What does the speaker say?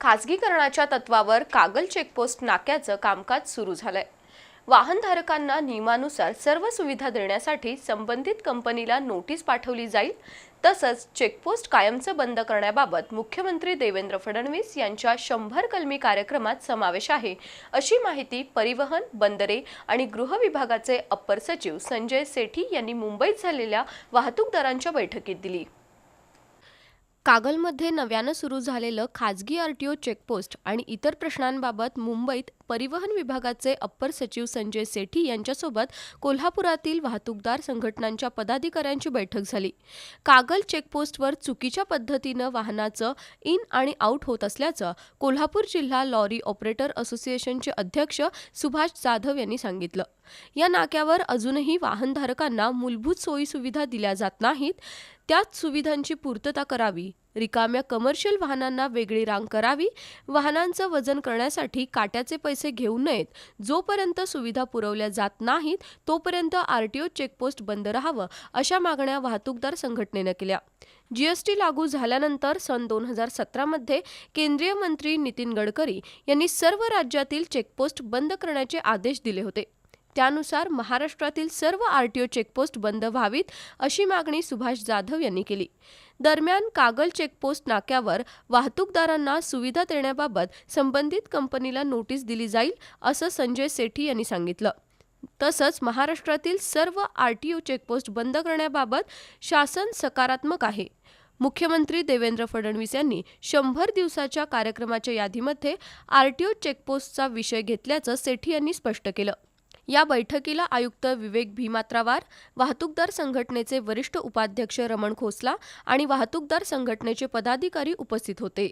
खासगीकरणाच्या तत्वावर कागल चेकपोस्ट नाक्याचं कामकाज सुरू झालंय. वाहनधारकांना नियमानुसार सर्व सुविधा देण्यासाठी संबंधित कंपनीला नोटीस पाठवली जाईल. तसंच चेकपोस्ट कायमचं बंद करण्याबाबत मुख्यमंत्री देवेंद्र फडणवीस यांच्या शंभर कलमी कार्यक्रमात समावेश आहे अशी माहिती परिवहन बंदरे आणि गृह विभागाचे अप्पर सचिव संजय सेठी यांनी मुंबईत झालेल्या वाहतूकदारांच्या बैठकीत दिली. कागलमध्ये नव्यानं सुरू झालेलं खाजगी आरटीओ चेकपोस्ट आणि इतर प्रश्नांबाबत मुंबईत परिवहन विभागाचे अप्पर सचिव संजय सेठी यांच्यासोबत कोल्हापुरातील वाहतूकदार संघटनांच्या पदाधिकाऱ्यांची बैठक झाली. कागल चेकपोस्टवर चुकीच्या पद्धतीनं वाहनाचं इन आणि आऊट होत असल्याचं कोल्हापूर जिल्हा लॉरी ऑपरेटर असोसिएशनचे अध्यक्ष सुभाष जाधव यांनी सांगितलं. या नाक्यावर अजूनही वाहनधारकांना मूलभूत सोयीसुविधा दिल्या जात नाहीत. त्याच सुविधांची पूर्तता करावी. रिकाम्या कमर्शियल वाहनांना वेगळी रांग करावी. वाहनांचं वजन करण्यासाठी काट्याचे पैसे घेऊ नयेत. जोपर्यंत सुविधा पुरवल्या जात नाहीत तोपर्यंत आरटीओ चेकपोस्ट बंद राहावं अशा मागण्या वाहतूकदार संघटनेनं केल्या. जीएसटी लागू झाल्यानंतर सन दोन हजार सतरामध्ये केंद्रीय मंत्री नितीन गडकरी यांनी सर्व राज्यातील चेकपोस्ट बंद करण्याचे आदेश दिले होते. त्यानुसार महाराष्ट्रातील सर्व आरटीओ चेकपोस्ट बंद व्हावीत अशी मागणी सुभाष जाधव यांनी केली. दरम्यान कागल चेकपोस्ट नाक्यावर वाहतूकदारांना सुविधा देण्याबाबत संबंधित कंपनीला नोटीस दिली जाईल असं संजय सेठी यांनी सांगितलं. तसंच महाराष्ट्रातील सर्व आरटीओ चेकपोस्ट बंद करण्याबाबत शासन सकारात्मक आहे. मुख्यमंत्री देवेंद्र फडणवीस यांनी शंभर दिवसाच्या कार्यक्रमाच्या यादीमध्ये आरटीओ चेकपोस्टचा विषय घेतल्याचं सेठी यांनी स्पष्ट केलं. या बैठकीला आयुक्त विवेक भीमात्रावार वाहतूकदार संघटनेचे वरिष्ठ उपाध्यक्ष रमण खोसला आणि वाहतूकदार संघटनेचे पदाधिकारी उपस्थित होते.